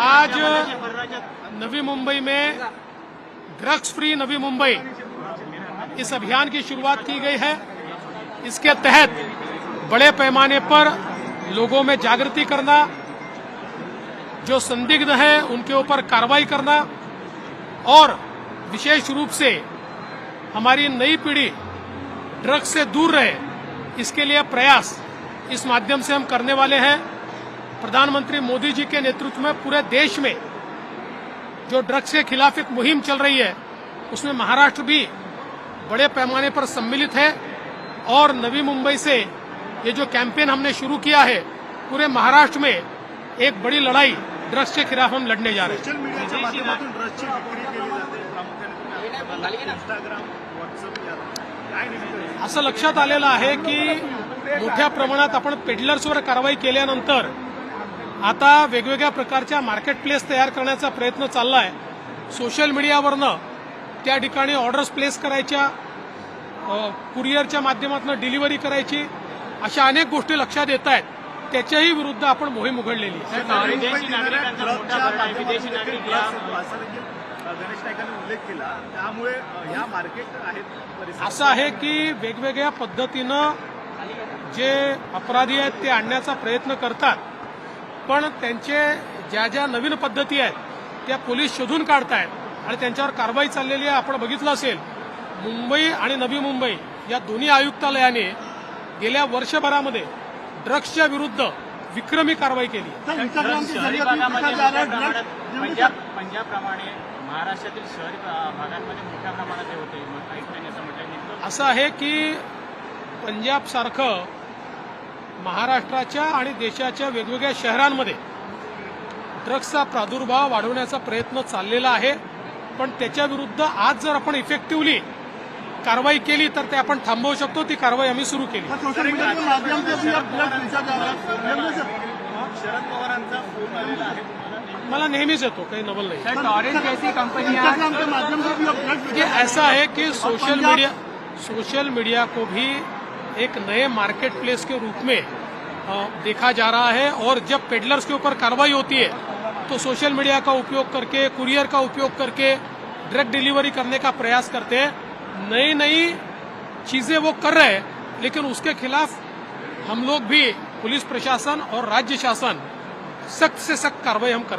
आज नवी मुंबई में drugs free Navi Mumbai इस अभियान की शुरुआत की गई है। इसके तहत बड़े पैमाने पर लोगों में जागृति करना, जो संदिग्ध है, उनके ऊपर कार्रवाई करना और विशेष रूप से हमारी नई पीढ़ी ड्रग्स से दूर रहे, इसके लिए प्रयास इस माध्यम से हम करने वाले हैं। प्रधानमंत्री मोदी जी के नेतृत्व में पूरे देश में जो ड्रग्स के खिलाफ एक मुहिम चल रही है उसमें महाराष्ट्र भी बड़े पैमाने पर सम्मिलित है और नवी मुंबई से ये जो कैंपेन हमने शुरू किया है पूरे महाराष्ट्र में एक बड़ी लड़ाई ड्रग्स के खिलाफ हम लड़ने जा रहे हैं। असं लक्षात आलेलं आहे की मोठ्या प्रमाणात आपण पेडलर्सवर कारवाई केल्यानंतर आता वेगवेगळ्या प्रकारच्या मार्केट प्लेस तयार करण्याचा प्रयत्न चाललाय. सोशल मीडियावरनं त्या ठिकाणी ऑर्डर्स प्लेस करायच्या कुरिअरच्या माध्यमातून डिलिव्हरी करायची अशा अनेक गोष्टी लक्षात येत आहेत. त्याच्याही विरुद्ध आपण मोहीम उघडलेली आहे. आहे. परिसरात. असं आहे की वेगवेगळ्या पद्धतीनं जे अपराधी आहेत ते आणण्याचा प्रयत्न करतात. पण त्यांचे ज्या ज्या नवीन पद्धती आहेत त्या पोलीस शोधून काढतायत आणि त्यांच्यावर कारवाई चाललेली आहे आपण बघितलं असेल. मुंबई आणि नवी मुंबई या दोन्ही आयुक्तालयाने गेल्या वर्षभरामध्ये ड्रग्सच्या विरुद्ध विक्रमी कारवाई केली पंजाबप्रमाणे महाराष्ट्रातील शहरी भागांमध्ये मोठ्या प्रमाणात हे होते असं आहे की पंजाबसारखं महाराष्ट्राच्या आणि देशाच्या वेगवेगळ्या शहरांमध्ये ड्रग्सचा प्रादुर्भाव वाढवण्याचा प्रयत्न चाललेला आहे. पण त्याच्या विरुद्ध आज जर आपण इफेक्टिव्हली कारवाई केली तर ते आपण थांबवू शकतो. ती कारवाई आम्ही सुरू केली. शरद पवारांचा फोन आलेला आहे. मला नेहमीच येतो काही नवल नाही. ऑरेंज जैसी कंपनियां इंस्टाग्राम के माध्यम से भी अब ड्रग्स ये ऐसा है कि सोशल मीडिया सोशल मीडिया को भी एक नए मार्केट प्लेस के रूप में देखा जा रहा है और जब पेडलर्स के ऊपर कार्रवाई होती है तो सोशल मीडिया का उपयोग करके कुरियर का उपयोग करके ड्रग डिलीवरी करने का प्रयास करते हैं। नई नई चीज़ें वो कर रहे हैं, लेकिन उसके खिलाफ हम लोग भी, पुलिस प्रशासन और राज्य शासन सख्त से सख्त कार्रवाई हम कर